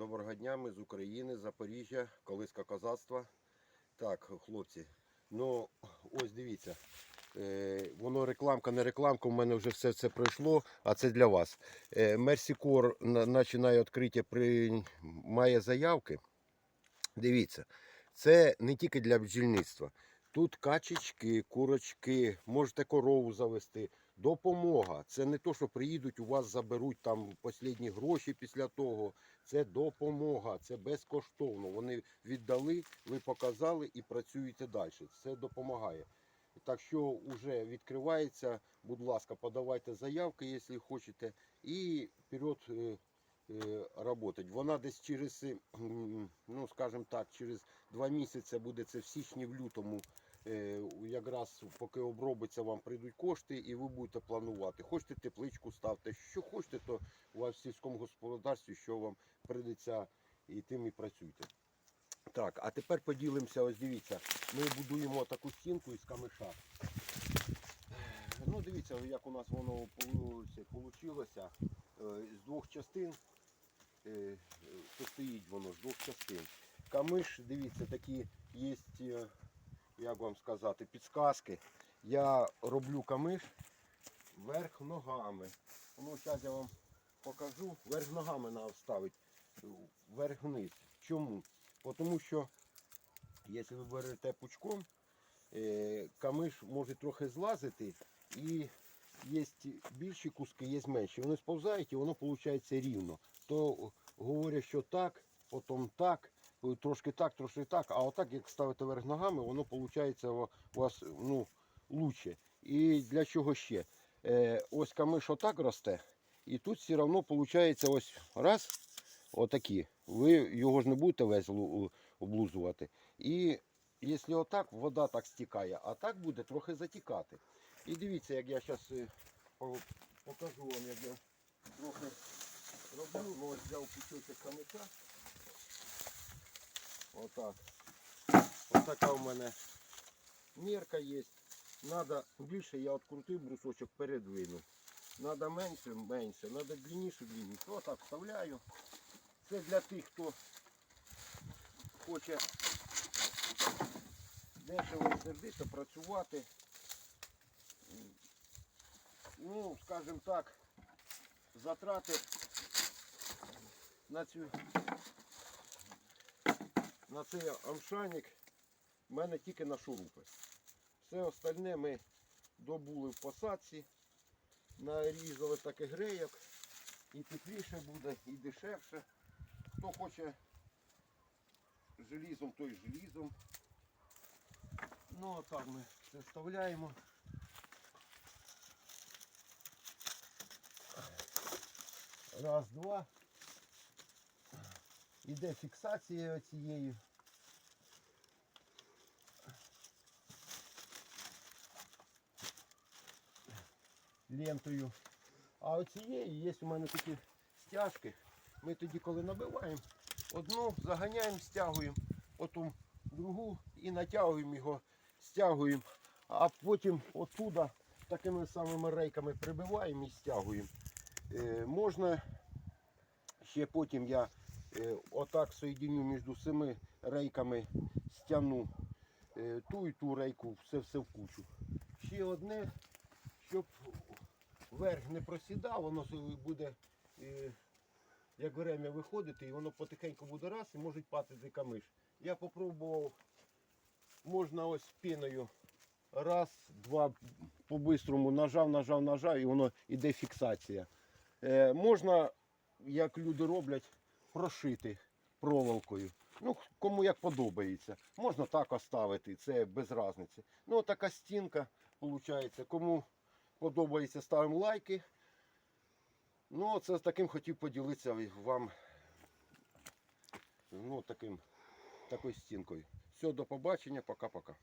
Доброго дня, ми з України, Запоріжжя, колиска козацтва. Так, хлопці, ну ось дивіться. Е, воно рекламка, не рекламка, у мене вже все це пройшло, а це для вас. Е, Мерсікор починає відкриття, при... має заявки. Дивіться, це не тільки для бджільництва. Тут качечки, курочки, можете корову завести. Допомога. Це не то, що приїдуть, у вас заберуть там останні гроші після того. Це допомога, це безкоштовно. Вони віддали, ви показали і працюєте далі. Це допомагає. Так що вже відкривається, будь ласка, подавайте заявки, якщо хочете, і вперед е, е, работать. Вона десь через, ну скажімо так, через два місяці буде це в січні, в лютому. Е, Якраз поки обробиться, вам прийдуть кошти, і ви будете планувати. Хочете тепличку ставте, що хочете, то у вас в сільському господарстві, що вам прийдеться і тим і працюйте. Так, а тепер поділимося, ось дивіться, ми будуємо таку стінку із камиша. Ну, дивіться, як у нас воно вийшло. З двох частин е, е, состоїть воно з двох частин. Камиш, дивіться, такі є, е, як вам сказати, підсказки. Я роблю камиш вверх ногами. Ну, зараз я вам покажу. Вверх ногами треба ставити, вверх вниз. Чому? Тому що, якщо ви берете пучком, е, камиш може трохи злазити і є більші куски, є менші. Вони сповзають і воно виходить рівно. То говорять, що так, потім так, трошки так, трошки так, а отак, як ставите вверх ногами, воно виходить у вас ну, лучше. І для чого ще? Е, ось камиш отак росте, і тут все одно виходить ось раз, отакі. Ви його ж не будете весь облузувати. І якщо отак, вода так стікає, а так буде трохи затікати. І дивіться, як я зараз покажу вам, як я трохи роблю. Ну, ось взяв кусочок камика. Отак. Ось така у мене мірка є. Надо більше я открутив брусочок, передвинув. Надо менше, менше, надо длинніше, длинніше. Отак вставляю. Це для тих, хто хоче дешево сердито працювати. Ну, скажімо так, затрати на цю на цей амшаник в мене тільки на шурупи. Все остальне ми добули в посадці, нарізали таких грейок. І тепліше буде, і дешевше. Хто хоче желізом, той желізом. Ну отак ми все вставляємо. Раз, два. Іде фіксація цією. Лентою. А оцієї є у мене такі стяжки. Ми тоді, коли набиваємо, одну заганяємо, стягуємо, потім другу і натягуємо його, стягуємо, а потім отуда такими самими рейками прибиваємо і стягуємо. Е, можна ще потім я отак соєдиню між цими рейками, стягну е, ту і ту рейку, все все в кучу. Ще одне, щоб верх не просідав, воно буде е, як время виходити, і воно потихеньку буде раз і може падати камиш. Я попробував, можна ось піною. Раз, два, по-бистрому нажав, нажав, нажав, і воно іде фіксація. Е, можна, як люди роблять, прошити проволокою. Ну, кому як подобається. Можна так оставити, це без різниці. Ну, така стінка виходить. Кому подобається, ставимо лайки. Ну, це з таким хотів поділитися вам ну, таким, такою стінкою. Все, до побачення, пока-пока.